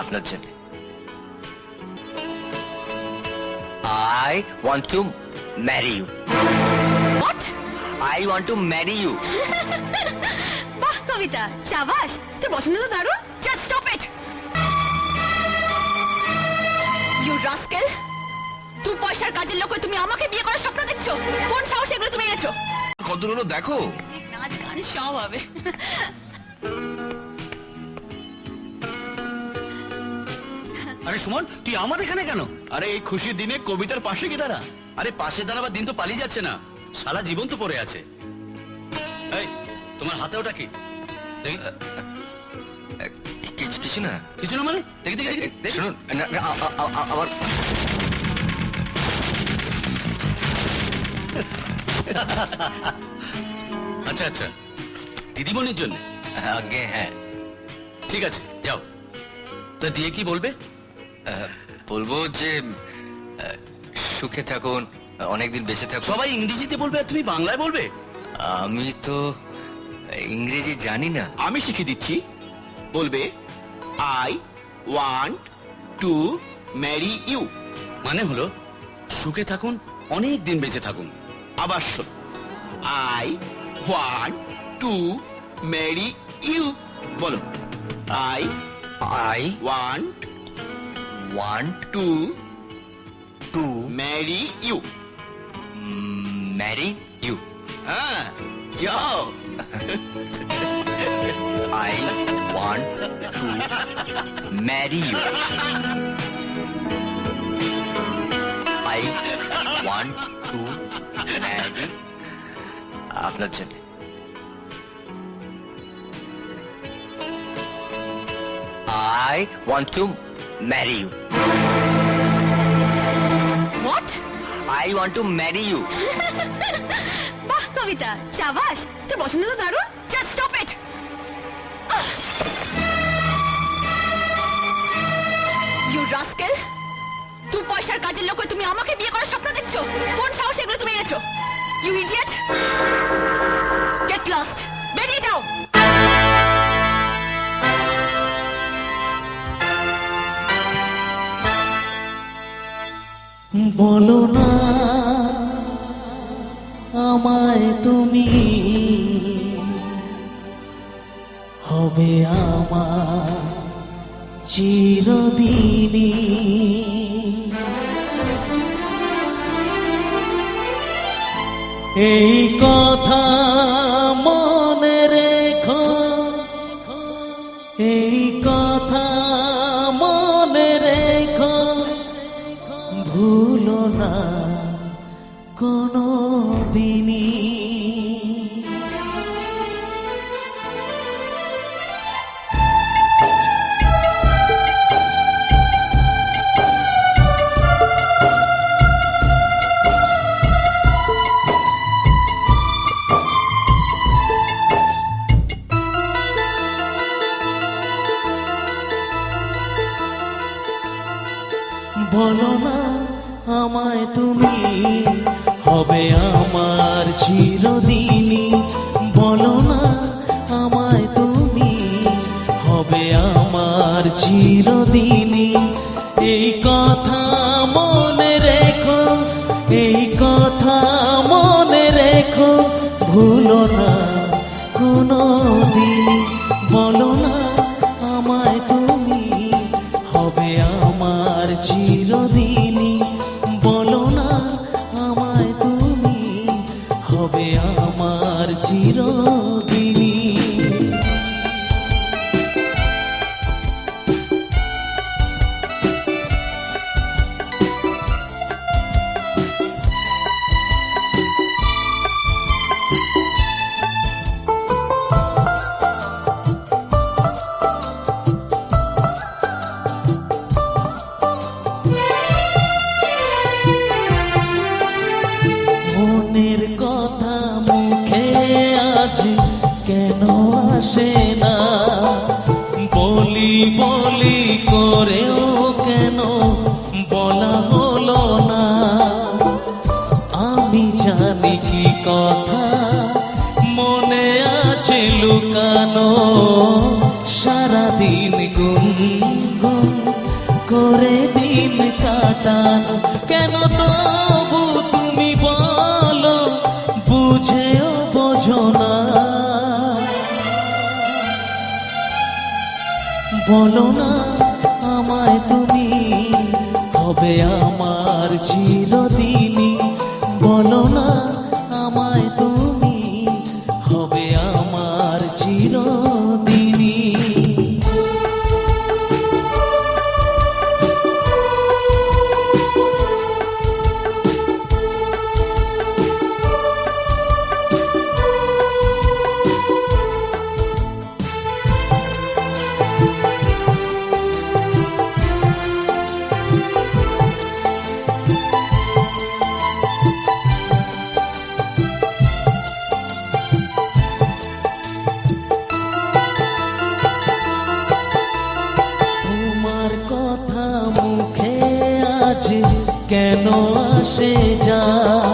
আপনার জন্য I want to marry you what I want to marry you বাহ কবিতা চাবাস তোর পছন্দ তো দারুণ। Just stop it you rascal তুই পয়সার কাজের লোক তুমি আমাকে বিয়ে করার স্বপ্ন দেখছ? কোন সাহস এগুলো তুমি এনেছো? কতগুলো দেখো? নাচ গান সব হবে। আরে সুমন তুই আমার এখানে কেন? আরে এই খুশির দিনে কবিতার পাশে কি দাঁড়া? আরে পাশে দাঁড়াবার দিন তো পালিয়ে যাচ্ছে না। সারা জীবন তো পড়ে আছে। এই তোমার হাতে ওটা কি? কিছু না। কিছু না মানে? দেখি দেখি শুনুন না, না, আ- আ- আ- আ- আমার আচ্ছা আচ্ছা। দিদিমণির জন্য? আগে হ্যাঁ। ঠিক আছে যাও। তা দিয়ে কি বলবে? বলব যে সুখে থাকুন অনেকদিন বেঁচে থাকুন। সবাই ইংরেজিতে বলবে আর তুমি বাংলায় বলবে? আমি তো ইংরেজি জানি না। আমি শিখে দিচ্ছি। বলবে I want to marry you মানে হলো সুখে থাকুন অনেক দিন বেঁচে থাকুন। আবার শোন I want to marry you বলো I I want want to to marry you marry you হ্যাঁ যাও I want to marry you. I want to marry আপনার জন্য I want to marry you. What I want to marry you. বাহ কবিতা চাবাস তোর পছন্দ তো দারুণ। Just stop it you rascal তুই পয়সার কাজের লোক তুমি আমাকে বিয়ে করার স্বপ্ন দেখছ? কোন সাহস এগুলো তুমি এনেছো? ইউ ইডিয়েট গেট লস্ট বেরিয়ে যাও! বলো না আমায় তুমি হবে আমার চিরদিনই। এই কথা কোনো হবে আমার চিরদিনই বলো না আমায় তুমি। হবে আমার চিরদিনই এই কথা মনে রেখো, এই কথা মনে রেখো। ভুলো না কোনো দিনই আমার চিরদিনই করেও কেন বলা হলো না? আমি জানি কি কথা, মনে আছে লুকানো। সারাদিন গুনগুন করে দিন কাটানো। কেন তবু তুমি বলো, বুঝেও বোঝো না। বলো না। কেন আসে যায়